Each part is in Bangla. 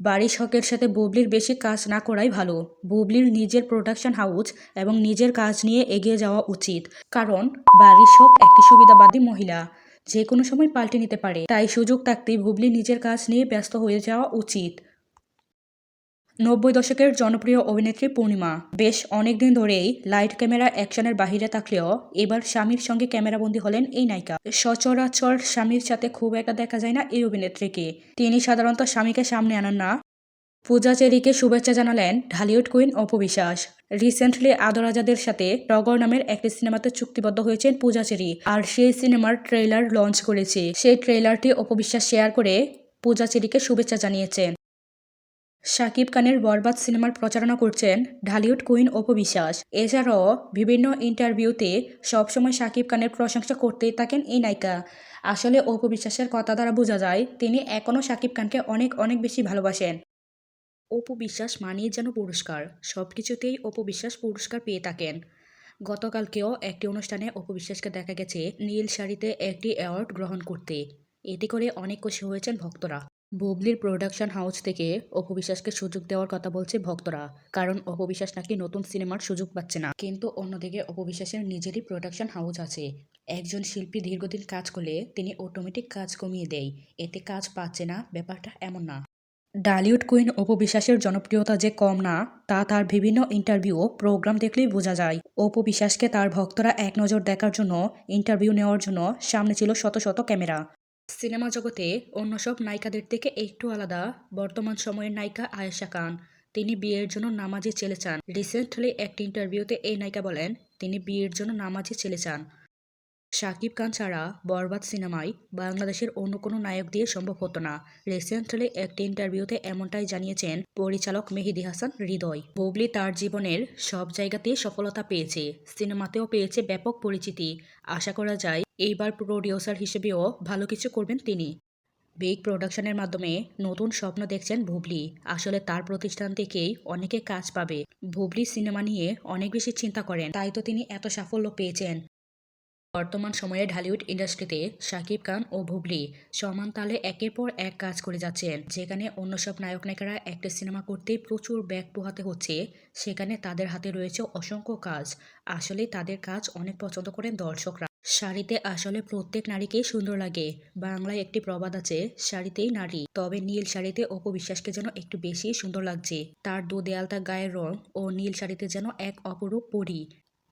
বাড়ির শখের সাথে বুবলির বেশি কাজ না করাই ভালো। বুবলির নিজের প্রোডাকশন হাউস এবং নিজের কাজ নিয়ে এগিয়ে যাওয়া উচিত। কারণ বাড়ির শখ একটি সুবিধাবাদী মহিলা। যে কোনো সময় পাল্টে নিতে পারে। তাই সুযোগ থাকতেই বুবলি নিজের কাজ নিয়ে ব্যস্ত হয়ে যাওয়া উচিত। নব্বই দশকের জনপ্রিয় অভিনেত্রী পূর্ণিমা। বেশ অনেকদিন ধরেই লাইট ক্যামেরা অ্যাকশনের বাহিরে থাকলেও এবার স্বামীর সঙ্গে ক্যামেরাবন্দি হলেন এই নায়িকা। সচরাচর স্বামীর সাথে খুব একটা দেখা যায় না এই অভিনেত্রীকে। তিনি সাধারণত স্বামীকে সামনে আনেন না। পূজা চেরিকে শুভেচ্ছা জানালেন ঢালিউড কুইন অপু বিশ্বাস। রিসেন্টলি আদরাজাদের সাথে টগর নামের একটি সিনেমাতে চুক্তিবদ্ধ হয়েছেন পূজা চেরি, আর সেই সিনেমার ট্রেলার লঞ্চ করেছে। সেই ট্রেলারটি অপবিশ্বাস শেয়ার করে পূজা চেরিকে শুভেচ্ছা জানিয়েছেন। শাকিব খানের বরবাদ সিনেমার প্রচারণা করছেন ঢালিউড কুইন অপবিশ্বাস এছাড়াও বিভিন্ন ইন্টারভিউতে সবসময় শাকিব খানের প্রশংসা করতেই থাকেন এই নায়িকা। আসলে অপবিশ্বাসের কথা দ্বারা বোঝা যায়, তিনি এখনও শাকিব খানকে অনেক অনেক বেশি ভালোবাসেন। অপু বিশ্বাস মানিয়ে যেন পুরস্কার সব কিছুতেই অপু বিশ্বাস পুরস্কার পেয়ে থাকেন। গতকালকেও একটি অনুষ্ঠানে অপু বিশ্বাসকে দেখা গেছে নীল শাড়িতে একটি অ্যাওয়ার্ড গ্রহণ করতে। এতে করে অনেক খুশি হয়েছেন ভক্তরা। বুবলির প্রোডাকশন হাউস থেকে অপু বিশ্বাসকে সুযোগ দেওয়ার কথা বলছে ভক্তরা, কারণ অপু বিশ্বাস নাকি নতুন সিনেমার সুযোগ পাচ্ছে না। কিন্তু অন্যদিকে অপু বিশ্বাসের নিজেরই প্রোডাকশন হাউস আছে। একজন শিল্পী দীর্ঘদিন কাজ করলে তিনি অটোমেটিক কাজ কমিয়ে দেয়। এতে কাজ পাচ্ছে না, ব্যাপারটা এমন না। ডালিউড কুইন অপু বিশ্বাসের জনপ্রিয়তা যে কম না, তা তার বিভিন্ন ইন্টারভিউ প্রোগ্রাম দেখলেই বোঝা যায়। অপু বিশ্বাসকে তার ভক্তরা এক নজর দেখার জন্য, ইন্টারভিউ নেওয়ার জন্য সামনে ছিল শত শত ক্যামেরা। সিনেমা জগতে অন্য সব নায়িকাদের থেকে একটু আলাদা, বর্তমান সময়ের নায়িকা আয়েশা খান। তিনি বিয়ের জন্য নামাজি ছেলে চান রিসেন্টলি একটি ইন্টারভিউতে এই নায়িকা বলেন, তিনি বিয়ের জন্য নামাজি ছেলে চান শাকিব খান ছাড়া বরবাদ সিনেমায় বাংলাদেশের অন্য কোনো নায়ক দিয়ে সম্ভব হতো না। রিসেন্টলি একটি ইন্টারভিউতে এমনটাই জানিয়েছেন পরিচালক মেহেদি হাসান হৃদয়। বুবলি তার জীবনের সব জায়গাতেই সফলতা পেয়েছে, সিনেমাতেও পেয়েছে ব্যাপক পরিচিতি। আশা করা যায় এইবার প্রডিউসার হিসেবেও ভালো কিছু করবেন তিনি। বিগ প্রোডাকশনের মাধ্যমে নতুন স্বপ্ন দেখছেন ভুবলি আসলে তার প্রতিষ্ঠান থেকেই অনেকে কাজ পাবে। ভুবলি সিনেমা নিয়ে অনেক বেশি চিন্তা করেন, তাই তো তিনি এত সাফল্য পেয়েছেন। বর্তমান সময়ে ঢালিউড ইন্ডাস্ট্রিতে শাকিব খান ও বুবলি সমান তালে একের পর এক কাজ করে যাচ্ছেন। যেখানে অন্য সব নায়ক নায়িকারা একটা সিনেমা করতে প্রচুর ব্যাগ পোহাতে হচ্ছে, সেখানে তাদের হাতে রয়েছে অসংখ্য কাজ। আসলে তাদের কাজ অনেক পছন্দ করেন দর্শকরা। শাড়িতে আসলে প্রত্যেক নারীকেই সুন্দর লাগে। বাংলায় একটি প্রবাদ আছে, শাড়িতেই নারী। তবে নীল শাড়িতে অপু বিশ্বাসকে যেন একটু বেশি সুন্দর লাগছে। তার দু দেয়ালতা গায়ের রং ও নীল শাড়িতে যেন এক অপরূপ পরি।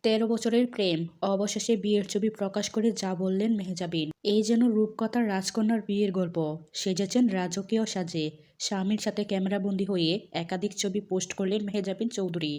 তেরো বছরের প্রেম, অবশেষে বিয়ের ছবি প্রকাশ করে যা বললেন মেহজাবিন এই যেন রূপকথার রাজকন্যার বিয়ের গল্প। সেজেছেন রাজকীয় সাজে। স্বামীর সাথে ক্যামেরাবন্দি হয়ে একাধিক ছবি পোস্ট করলেন মেহজাবিন চৌধুরী।